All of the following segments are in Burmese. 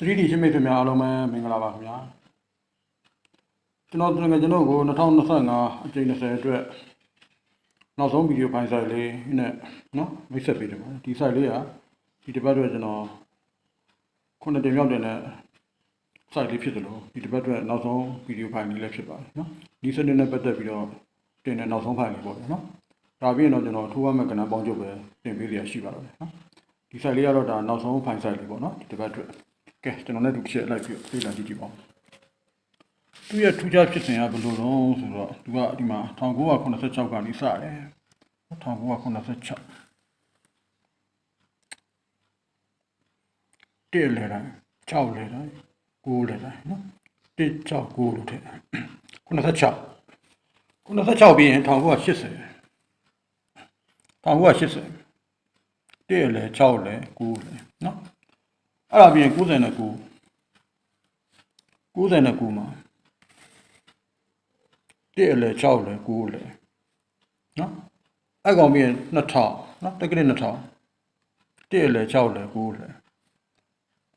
3D ရှင်းမိတ်ဆွေများအားလုံးပဲမင်္ဂလာပါခင်ဗျာကျွန်တော်တို့ငယ်ကျွန်တော်ကို2025အကြိမ်20အတွက်နောက်ဆုံးဗီဒီယိုဖိုင်ဆိုင်လေးနဲ့နော်မိတ်ဆက်ပေးတယ်ပါဒီဆိုင်လေးကဒီတစ်ပတ်အတွက်ကျွန်တော်ခုနှစ်တင်မြောက်တင်တဲ့ site လေးဖြစ်တယ်လို့ဒီတစ်ပတ်အတွက်နောက်ဆုံးဗီဒီယိုဖိုင်လေးလည်းဖြစ်ပါတယ်နော်ဒီစနစ်နဲ့ပတ်သက်ပြီးတော့တင်တဲ့နောက်ဆုံးဖိုင်လေးပေါ့ဗျာနော်ဒါပြီးရင်တော့ကျွန်တော်ထိုးရမယ့်ကဏ္ဍပေါင်းချုပ်ပဲတင်ပေးရရှိပါတော့တယ်နော်ဒီ site လေးကတော့ဒါနောက်ဆုံးဖိုင် site လေးပေါ့နော်ဒီတစ်ပတ်အတွက် ကဲကျွန်တော်လည်းဒီချက်လိုက်ပြီးပြေးလာကြည့်ကြည့်ပါဦးသူရဲ့ထူးခြားဖြစ်စဉ်ကဘယ်လိုလဲဆိုတော့သူကဒီမှာ1986ကနေစတယ်1986တစ်လဲတိုင်း6လဲတိုင်း9လဲတိုင်းနော်တစ်6 9လို့ထည့်96 96ပြီးရင်1980 1980တစ်လဲ6လဲ9လဲနော် အဲ့ဒါပြီးရင်99 99မှာတစ်လဲ6လဲ9လဲနော်အဲ့ကောင်ပြီးရင်2000နော်တက္ကရာ2000တစ်လဲ6လဲ9လဲ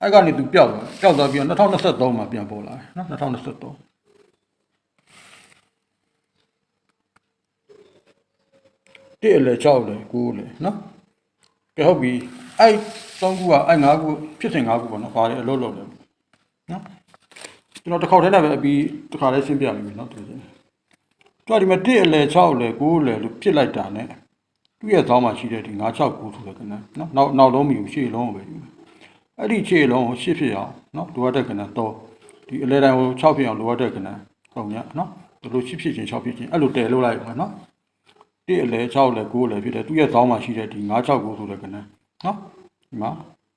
အဲ့ကနေသူပျောက်သွားပျောက်သွားပြီးတော့2023မှာပြန်ပေါ်လာတယ်နော်2023တစ်လဲ6လဲ9လဲနော်ကဲဟုတ်ပြီ အဲ့3ခုကအဲ့5ခုဖြစ်စဉ်5ခုပေါ့နော်ဘာလဲအလုပ်လုပ်လဲနော်ကျွန်တော်တစ်ခေါက်ထဲနဲ့ပဲအပြီးတစ်ခါလေးရှင်းပြလိမ့်မယ်နော်တူချင်းသူကဒီမှာ1အလဲ6အလဲ9အလဲလို့ဖြစ်လိုက်တာ ਨੇ သူ့ရဲ့သောင်းမှာရှိတဲ့ဒီ9 6 9ဆိုတဲ့ကဏ္ဍနော်နောက်နောက်လုံးမီကိုရှေ့လုံးကိုပဲဒီအဲ့ဒီရှေ့လုံးကိုရှေ့ဖြစ်အောင်နော်လိုအပ်တဲ့ကဏ္ဍတော့ဒီအလဲတိုင်းကို6ဖြစ်အောင်လိုအပ်တဲ့ကဏ္ဍပုံညနော်ဒီလိုရှေ့ဖြစ်ခြင်း6ဖြစ်ခြင်းအဲ့လိုတည်လို့လိုက်ပါနော်1အလဲ6အလဲ9အလဲဖြစ်တယ်သူ့ရဲ့သောင်းမှာရှိတဲ့ဒီ9 6 9ဆိုတဲ့ကဏ္ဍ နော်ဒီမှာ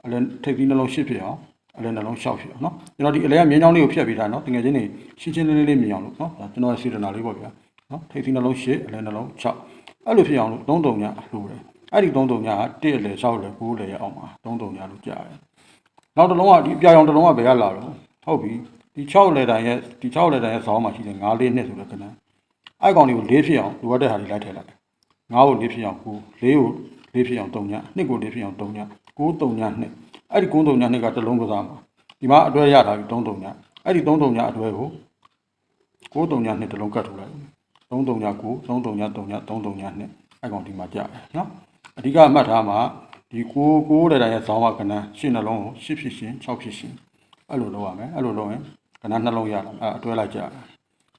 အလဲထိပ်သီးနှလုံးရှေ့ဖြစ်အောင်အလဲနှလုံး6ဖြစ်အောင်နော်ကျွန်တော်ဒီအလဲကမြင်းချောင်းလေးကိုဖြတ်ပေးတာနော်တကယ်ချင်းနေရှင်းရှင်းလင်းလင်းလေးမြင်အောင်လို့နော်ဒါကျွန်တော်ရဲ့စေတနာလေးပေါ့ဗျာနော်ထိပ်သီးနှလုံးရှေ့အလဲနှလုံး6အဲ့လိုဖြစ်အောင်လို့သုံးတုံညလိုတယ်အဲ့ဒီသုံးတုံညက1အလဲ6အလဲ9အလဲရအောင်ပါသုံးတုံညလို့ကြားတယ်နောက်တစ်လုံးကဒီအပြာရောင်တစ်လုံးကဘယ်ကလာတော့ဟုတ်ပြီဒီ6လဲတိုင်ရဲ့ဒီ6လဲတိုင်ရဲ့ဇောင်းမှာရှိတဲ့9လေးနှစ်ဆိုတဲ့ကဏ္ဍအဲ့ကောင်လေးကို၄ဖြစ်အောင်လိုအပ်တဲ့ဟာတွေလိုက်ထည့်လိုက်9ကို၄ဖြစ်အောင်9 4ကို ၄ဖြစ်အောင်3ည2ကို၄ဖြစ်အောင်3ည9 3ည2အဲ့ဒီ9 3ည2ကတစ်လုံးကစားမှာဒီမှာအတွဲရတာပြီ3 3ညအဲ့ဒီ3 3ညအတွဲကို9 3ည2တစ်လုံးကတ်ထုတ်လိုက်3 3ည9 3 3ည3ည3 3ည2အဲ့ကောင်ဒီမှာကြာတယ်နော်အဓိကအမှတ်ထားမှာဒီ9 9တဲ့တိုင်ရဲ့ဇောင်းကကဏ္ဍရှင်းနှလုံးကို10ဖြစ်ရှင်6ဖြစ်ရှင်အဲ့လိုလုပ်ရမယ်အဲ့လိုလုပ်ရင်ကဏ္ဍနှလုံးရလာအဲ့အတွဲလိုက်ကြတယ်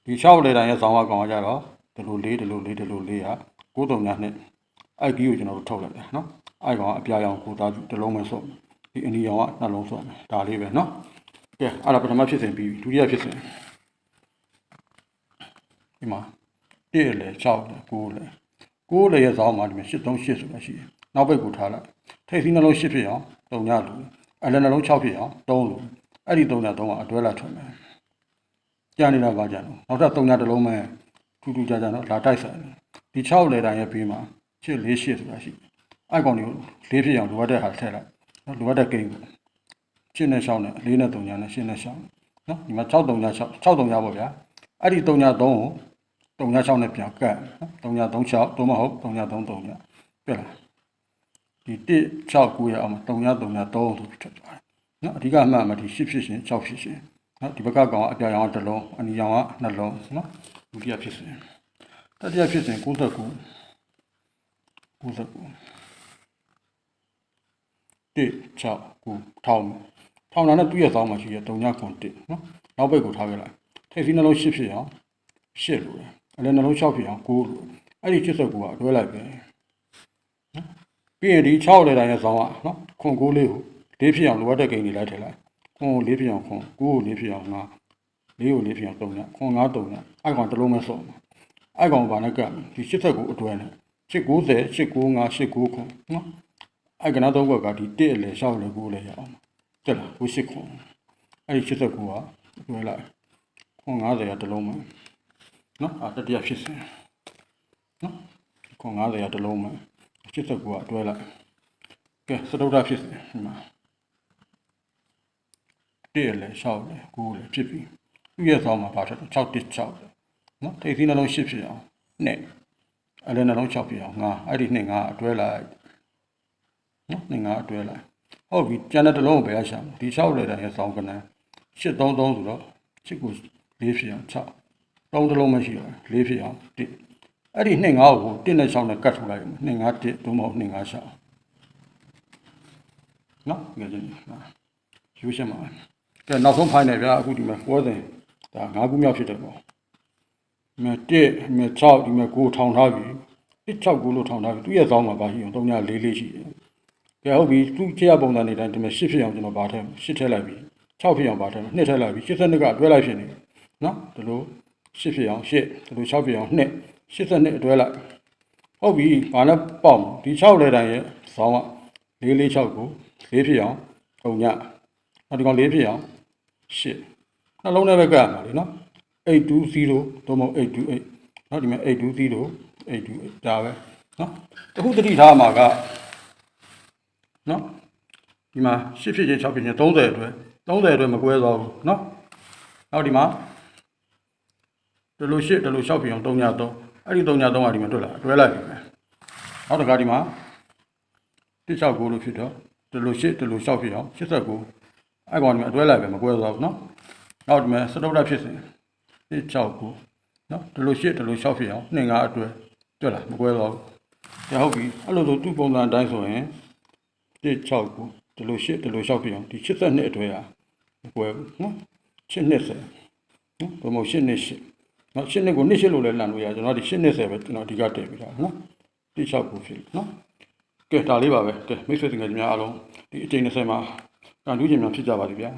ဒီ6လေတိုင်ရဲ့ဇောင်းကကောင်ကကြတော့ဒီလိုလေးဒီလိုလေးဒီလိုလေးက9 3ည2 အဲ့ကြီးကိုကျွန်တော်တို့ထုတ်လိုက်တယ်နော်အဲ့ကောင်ကအပြာရောင်ကိုသားတစ်လုံးပဲစုံဒီအနီရောင်ကနှလုံးစုံဒါလေးပဲနော်ကဲအဲ့ဒါပထမဖြစ်စဉ်ပြီးပြီဒုတိယဖြစ်စဉ်ဒီမှာ1လေ6လေ9လေ9လေရဲ့ဇောင်းမှာဒီမှာ838ဆိုတာရှိတယ်နောက်ဘက်ကိုထားလိုက်ထိပ်စီးနှလုံး8ဖြစ်အောင်3ညလူအဲ့လည်းနှလုံး6ဖြစ်အောင်3လူအဲ့ဒီ3ည3ကအတွဲလာထွက်မယ်ကြာနေတာပါကြတော့နောက်ထပ်3ညတစ်လုံးမဲ့ထူးထူးခြားခြားတော့လာတိုက်ဆိုင်တယ်ဒီ6လေတိုင်းရဲ့ပြီးမှာ 8 4 8ဆိုတာရှိတယ်အဲ့ကောင်တွေကို၄ဖြစ်အောင်လိုအပ်တဲ့ဟာထည့်လိုက်နော်လိုအပ်တဲ့ကိန်းကိုရှင်းနဲ့ရှောင်းနဲ့၄နဲ့3ညနဲ့ရှင်းနဲ့ရှောင်းနော်ဒီမှာ6 3ည6 6 3ညပေါ့ဗျာအဲ့ဒီ3ည3ကို3ည6နဲ့ပြန်ကတ်နော်3ည3 6တော့မဟုတ်3ည3 3ညပြလားဒီ1 6 9ရအောင်3ည3ည3ဆိုပြီးထွက်သွားတယ်နော်အဓိကအမှတ်မှာဒီ10ဖြစ်ရှင်6ဖြစ်ရှင်နော်ဒီဘက်ကကောင်ကအပြာရောင်ကတစ်လုံးအနီရောင်ကနှလုံးနော်ဒုတိယဖြစ်စဉ်တတိယဖြစ်စဉ်69 69 1 6 9ထောင်းထောင်းတာနဲ့သူ့ရဲ့သောင်းမှာရှိတဲ့3ညခွန်1နော်နောက်ဘက်ကိုထားခဲ့လိုက်ထိပ်စီးနှလုံး8ဖြစ်အောင်8လို့တယ်အလည်းနှလုံး6ဖြစ်အောင်9လို့အဲ့ဒီ89ကအတွဲလိုက်ပဲနော်ပြီးရင်ဒီ6လေတိုင်းရဲ့သောင်းကနော်ခွန်9လေးကို၄ဖြစ်အောင်လိုအပ်တဲ့ဂိမ်းတွေလိုက်ထည့်လိုက်ခွန်ကို၄ဖြစ်အောင်ခွန်9ကို၄ဖြစ်အောင်9၄ကို၄ဖြစ်အောင်3ညခွန်9 3ညအဲ့ကောင်တစ်လုံးမဲ့စော့မှာအဲ့ကောင်ဘာနဲ့ကပ်ဒီ80ကိုအတွဲနဲ့ 890 895 890ခွန်နော်အဲ့ကနတော့ဘက်ကဒီ1အလေ6လေ9လေရအောင်တက်လားကို8ခွန်အဲ့ဒီ89ကအတွဲလိုက်ခွန်90ရတစ်လုံးမဲ့နော်အတတိယဖြစ်စဉ်နော်ခွန်90ရတစ်လုံးမဲ့89ကအတွဲလိုက်ကဲစတုဒ္ဓဖြစ်စဉ်ဒီမှာ1လေ6လေ9လေဖြစ်ပြီသူ့ရဲ့ဆောင်းမှာပါထက်6 1 6လေနော်ထိပ်သီးနှလုံး8ဖြစ်အောင်နဲ့ အလဲနှလုံး6ဖြစ်အောင်ငါအဲ့ဒီနှစ်ငါအတွဲလိုက်နော်နှစ်ငါအတွဲလိုက်ဟုတ်ပြီကျန်တဲ့တစ်လုံးကိုဘယ်ရရှာမလဲဒီ6လေတိုင်းရဲ့ဆောင်းကနန်း833ဆိုတော့8ကို4ဖြစ်အောင်6သုံးတစ်လုံးမရှိတော့4ဖြစ်အောင်1အဲ့ဒီ2 5ကို1နဲ့6နဲ့ကတ်ထုတ်လိုက်ရမယ်2 5 1သို့မဟုတ်2 5 6နော်ငါကြည့်နော်ယူရှင်းပါကဲနောက်ဆုံးဖိုင်နယ်ဗျာအခုဒီမှာပွဲစဉ်ဒါ9ခုမြောက်ဖြစ်တယ်ပေါ့ဒီ မှာ1ဒီမှာ6ဒီမှာ9ထောင်ထားပြီ1 6 9လို့ထောင်ထားပြီသူ့ရဲ့ဇောင်းမှာပါရှိအောင်3 4 4ရှိတယ်ကဲဟုတ်ပြီသူခြေရပုံစံနေတိုင်းဒီမှာ10ဖြစ်အောင်ကျွန်တော်ဗာထဲ10ထည့်လိုက်ပြီ6ဖြစ်အောင်ဗာထဲ2ထည့်လိုက်ပြီ82ကအတွဲလိုက်ဖြစ်နေနော်ဒီလို10ဖြစ်အောင်10ဒီလို6ဖြစ်အောင်2 82အတွဲလိုက်ဟုတ်ပြီဗာနဲ့ပေါက်ဒီ6လဲတိုင်းရဲ့ဇောင်းက446ကို4ဖြစ်အောင်ပုံညနောက်ဒီကောင်4ဖြစ်အောင်10နှလုံးနဲ့ပဲကပ်ရမှာလေနော် 820တော့မဟုတ်828နော်ဒီမှာ820 828ဒါပဲနော်တခုတတိထားမှာကနော်ဒီမှာ10ဖြစ်ချင်း6ဖြစ်ချင်း30အတွက်30အတွက်မကွဲသွားဘူးနော်နောက်ဒီမှာဒီလို8ဒီလို6ဖြစ်အောင်3ည3အဲ့ဒီ3ည3ကဒီမှာတွေ့လာတွဲလိုက်ပြီမယ်နောက်တစ်ခါဒီမှာ169လို့ဖြစ်တော့ဒီလို8ဒီလို6ဖြစ်အောင်89အဲ့ကောင်ဒီမှာအတွဲလိုက်ပဲမကွဲသွားဘူးနော်နောက်ဒီမှာစတုတ္တဖြစ်စဉ် 169နော်ဒီလို8ဒီလို6ဖြစ်အောင်2 5အတွဲတွေ့လားမကွဲသွားဘူးဒါဟုတ်ပြီအဲ့လိုဆိုသူ့ပုံစံအတိုင်းဆိုရင်169ဒီလိုရှစ်ဒီလိုရှောက်ပြအောင်ဒီ82အတွဲဟာမကွဲဘူးနော်820နော်ဘယ်မို့8နှစ်8နော်8နှစ်ကိုနှစ်8လို့လည်းလန်လို့ရကျွန်တော်ဒီ820ပဲကျွန်တော်ဒီကတည်ပြီးတာနော်169ဖြစ်နော်ကဲဒါလေးပါပဲကဲမိတ်ဆွေတငယ်ချင်းများအားလုံးဒီအချိန်20မှာကန်တူးခြင်းများဖြစ်ကြပါလိမ့်ဗျာ